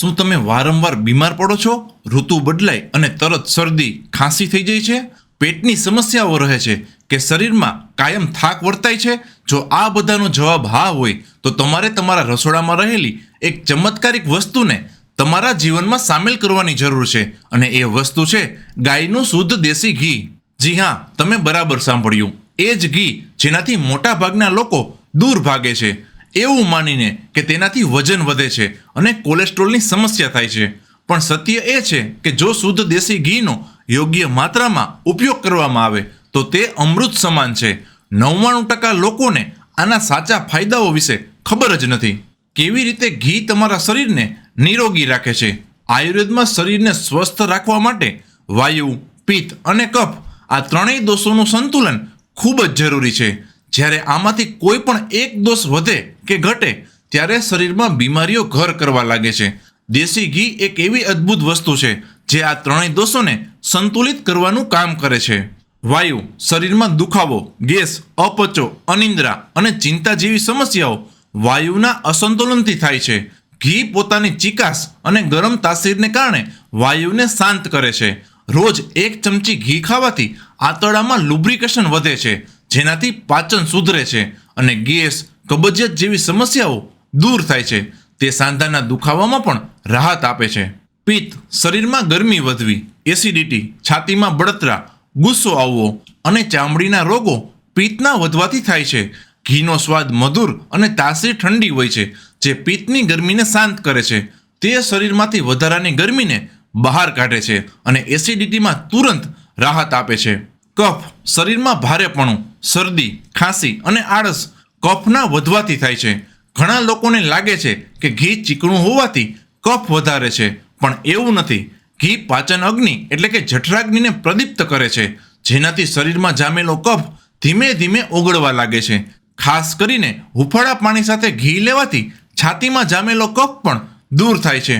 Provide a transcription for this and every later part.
શું તમે વારંવાર બીમાર પડો છો? ઋતુ બદલાય અને તરત શરદી ખાંસી થઈ જાય છે? પેટની સમસ્યાઓ રહે છે કે શરીરમાં કાયમ થાક વર્તાય છે? જો આ બધાનો જવાબ હા હોય, તો તમારે તમારા રસોડામાં રહેલી એક ચમત્કારિક વસ્તુને તમારા જીવનમાં સામેલ કરવાની જરૂર છે અને એ વસ્તુ છે ગાયનું શુદ્ધ દેશી ઘી. જી હા, તમે બરાબર સાંભળ્યું. એ જ ઘી જેનાથી મોટા ભાગના લોકો દૂર ભાગે છે. એવું માનીને કે તેનાથી વજન વધે છે અને કોલેસ્ટ્રોલની સમસ્યા થાય છે. પણ સત્ય એ છે કે જો શુદ્ધ દેશી ઘીનો યોગ્ય માત્રામાં ઉપયોગ કરવામાં આવે, તો તે અમૃત સમાન છે. નવ્વાણું ટકા લોકોને આના સાચા ફાયદાઓ વિશે ખબર જ નથી. કેવી રીતે ઘી તમારા શરીરને નિરોગી રાખે છે? આયુર્વેદમાં શરીરને સ્વસ્થ રાખવા માટે વાયુ, પિત્ત અને કફ આ ત્રણેય દોષોનું સંતુલન ખૂબ જ જરૂરી છે. જ્યારે આમાંથી કોઈ પણ એક દોષ વધે કે ઘટે, ત્યારે શરીરમાં બીમારીઓ ઘર કરવા લાગે છે. દેશી ઘી એક એવી અદ્ભુત વસ્તુ છે જે આ ત્રણેય દોષોને સંતુલિત કરવાનું કામ કરે છે. વાયુ, શરીરમાં દુખાવો, ગેસ, અપચો, અનિંદ્રા અને ચિંતા જેવી સમસ્યાઓ વાયુના અસંતુલનથી થાય છે. ઘી પોતાની ચિકાસ અને ગરમ તાસીરને કારણે વાયુને શાંત કરે છે. રોજ એક ચમચી ઘી ખાવાથી આંતરડામાં લુબ્રિકેશન વધે છે. જેનાથી પાચન સુધરે છે અને ગેસ, કબજિયાત જેવી સમસ્યાઓ દૂર થાય છે. તે સાંધાના દુખાવામાં પણ રાહત આપે છે. પિત્ત, શરીરમાં ગરમી વધવી, એસિડિટી, છાતીમાં બળતરા, ગુસ્સો આવવો અને ચામડીના રોગો પિત્તના વધવાથી થાય છે. ઘીનો સ્વાદ મધુર અને તાસીર ઠંડી હોય છે, જે પિત્તની ગરમીને શાંત કરે છે. તે શરીરમાંથી વધારાની ગરમીને બહાર કાઢે છે અને એસિડિટીમાં તુરંત રાહત આપે છે. કફ શરીરમાં ભારેપણું, શરદી, ખાંસી અને આળસ કફના વધવાથી થાય છે. ઘણા લોકોને લાગે છે કે ઘી ચીકણું હોવાથી કફ વધારે છે, પણ એવું નથી. ઘી પાચન અગ્નિ એટલે કે જઠરાગ્નિને પ્રદીપ્ત કરે છે, જેનાથી શરીરમાં જામેલો કફ ધીમે ધીમે ઓગળવા લાગે છે. ખાસ કરીને હુફાળા પાણી સાથે ઘી લેવાથી છાતીમાં જામેલો કફ પણ દૂર થાય છે.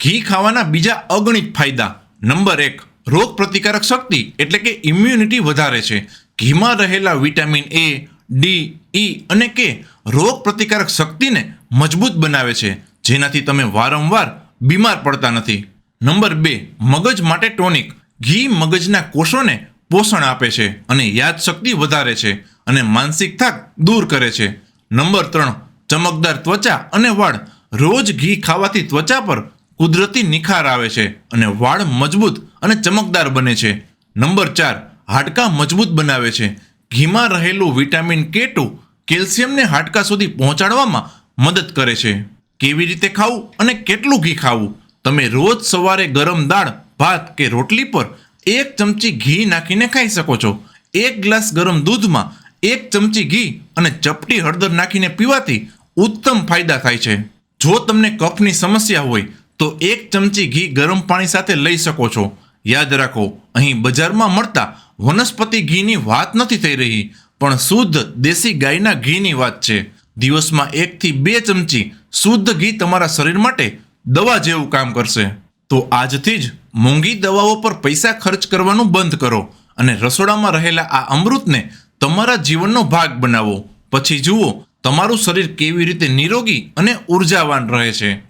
ઘી ખાવાના બીજા અગણિત ફાયદા. નંબર એક રોગ પ્રતિકારક શક્તિ એટલે કે ઇમ્યુનિટી વધારે છે. ઘીમાં રહેલા વિટામિન એ ડી ઈ અને કે રોગ પ્રતિકારક શક્તિને મજબૂત બનાવે છે. જેનાથી તમે વારંવાર બીમાર પડતા નથી. નંબર બે, મગજ માટે ટોનિક. ઘી મગજના કોષોને પોષણ આપે છે અને યાદશક્તિ વધારે છે અને માનસિક થાક દૂર કરે છે. નંબર ત્રણ, ચમકદાર ત્વચા અને વાળ. રોજ ઘી ખાવાથી ત્વચા પર કુદરતી નિખાર આવે છે અને વાળ મજબૂત અને ચમકદાર બને છે. નંબર ચાર, હાડકાં મજબૂત બનાવે છે. ઘીમાં રહેલું વિટામિન કે ટુ કેલ્શિયમને હાડકાં સુધી પહોંચાડવામાં મદદ કરે છે. કેવી રીતે ખાવું અને કેટલું ઘી ખાવું? તમે રોજ સવારે ગરમ દાળ, ભાત કે રોટલી પર એક ચમચી ઘી નાખીને ખાઈ શકો છો. એક ગ્લાસ ગરમ દૂધમાં એક ચમચી ઘી અને ચપટી હળદર નાખીને પીવાથી ઉત્તમ ફાયદા થાય છે. જો તમને કફની સમસ્યા હોય, તો એક ચમચી ઘી ગરમ પાણી સાથે લઈ શકો છો. યાદ રાખો, અહીં બજારમાં મળતા વનસ્પતિ ઘીની વાત નથી થઈ રહી, પણ શુદ્ધ દેશી ગાયના ઘીની વાત છે. દિવસમાં એકથી બે ચમચી શુદ્ધ ઘી તમારા શરીર માટે દવા જેવું કામ કરશે. તો આજથી જ મોંઘી દવાઓ પર પૈસા ખર્ચ કરવાનું બંધ કરો અને રસોડામાં રહેલા આ અમૃતને તમારા જીવનનો ભાગ બનાવો. પછી જુઓ, તમારું શરીર કેવી રીતે નિરોગી અને ઉર્જાવાન રહે છે.